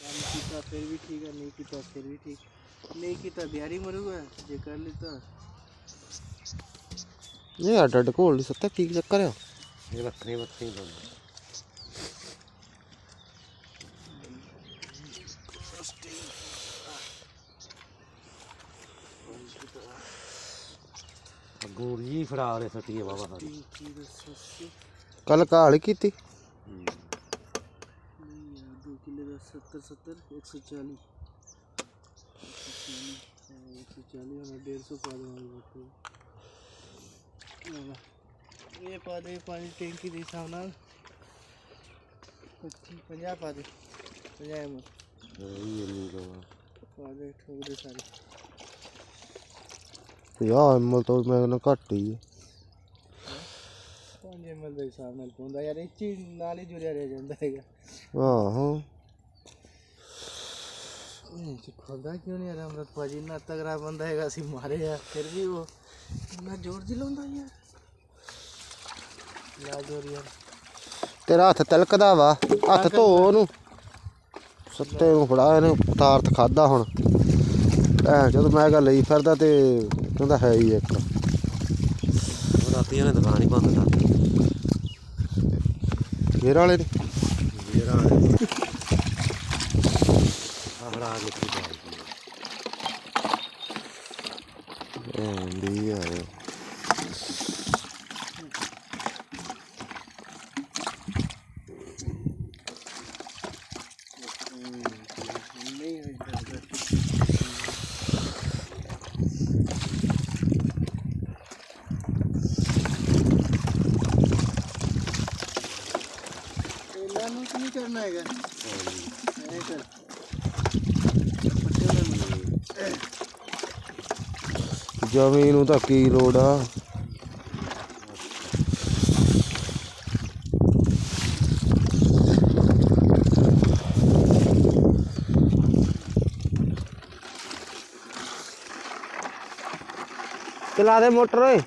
ਕੰਮ ਕੀਤਾ ਫਿਰ ਵੀ ਠੀਕ ਹੈ ਨਹੀਂ ਕੀਤਾ ਫਿਰ ਵੀ ਠੀਕ। ਨਹੀਂ ਕੀਤਾ ਬਿਹਾਰੀ ਮਰੂਗਾ ਜੇ ਕਰ ਲਿੱਤਾ। ਇਹ ਅੱਡ ਅੱਡ ਘੋਲ ਨਹੀਂ ਸੱਤਾ ਕੀ ਚੱਕਰ ਆ? ਇਹ ਵੱਖਰੇ ਵੱਖਰੇ ਬੰਦੇ ਗੋਰੀ ਫੜਾ ਰਹੇ ਸੱਟੀਏ ਬਾਬਾ ਕੱਲ ਕਾਲ ਕੀਤੀ? ਨਹੀਂ ਯਾਰ ਦੋ ਕਿਲੇ ਦਾ 70 70 140 140 ਹੁਣ 150 ਪਾ ਦੇਵਾਂਗੇ ਬੱਟੂ ਇਹ ਪਾ ਦੇ ਪਾਣੀ ਟੈਂਕੀ ਦੇ ਹਿਸਾਬ ਨਾਲ 25 50 ਪਾ ਦੇ 50 ਐਮ ਇਹ ਇੰਨੀ ਕਵਾ ਪਾ ਦੇ ਠੋਕ ਦੇ ਸਾਰੇ ਯਾ ਅਮਲ ਤੋਂ ਮੈਂ ਕਹਿੰਦਾ ਘੱਟ ਹੀ ਹੈ 5 ਐਮ ਦੇ ਹਿਸਾਬ ਨਾਲ ਪਾਉਂਦਾ ਯਾਰ ਇਹ ਚੀ ਨਾਲ ਹੀ ਜੁੜਿਆ ਰਹਿ ਜਾਂਦਾ ਹੈਗਾ। ਆਹੋ। ਇਹ ਖੁੱਲਦਾ ਕਿਉਂ ਨਹੀਂ ਯਾਰ ਅਮਰਤ ਭਾਜੀ? ਇੰਨਾ ਤਗੜਾ ਬੰਦਾ ਹੈਗਾ ਅਸੀਂ ਮਾਰੇ ਆ ਫਿਰ ਵੀ ਉਹ ਇੰਨਾ ਜ਼ੋਰ ਦੀ ਲਾਉਂਦਾ ਯਾਰ। ਲਾ ਜ਼ੋਰ ਯਾਰ। ਤੇਰਾ ਹੱਥ ਤਿਲਕਦਾ ਵਾ ਹੱਥ ਧੋ ਉਹਨੂੰ। ਸੱਤੇ ਨੂੰ ਫੜਾ ਇਹਨੇ ਤਾਰਤ ਖਾਦਾ ਹੁਣ। ਐ ਜਦੋਂ ਮੈਂ ਕਿਹਾ ਲਈ ਫਿਰਦਾ ਤੇ ਕਹਿੰਦਾ ਹੈ ਹੀ ਇੱਕ। ਰਾਤੀ ਇਹਨੇ ਦੁਕਾਨ ਹੀ ਬੰਦ ਕਰ ਦਿੱਤੀ ਘੇਰ ਵਾਲੇ ਨੇ ਜਿਹੜਾ ਆ ਫੜਾ ਨਿਕਲ ਜਾਈ ਐਂਡੀ ਆ ਨਹੀਂ ਇਹਨਾਂ ਨੂੰ ਕੀ ਕਰਨਾ ਹੈਗਾ ਐ ਕਰ। ਜ਼ਮੀਨ ਨੂੰ ਤਾਂ ਕੀ ਲੋੜ ਆ ਚਲਾ ਦੇ ਮੋਟਰ ਓਏ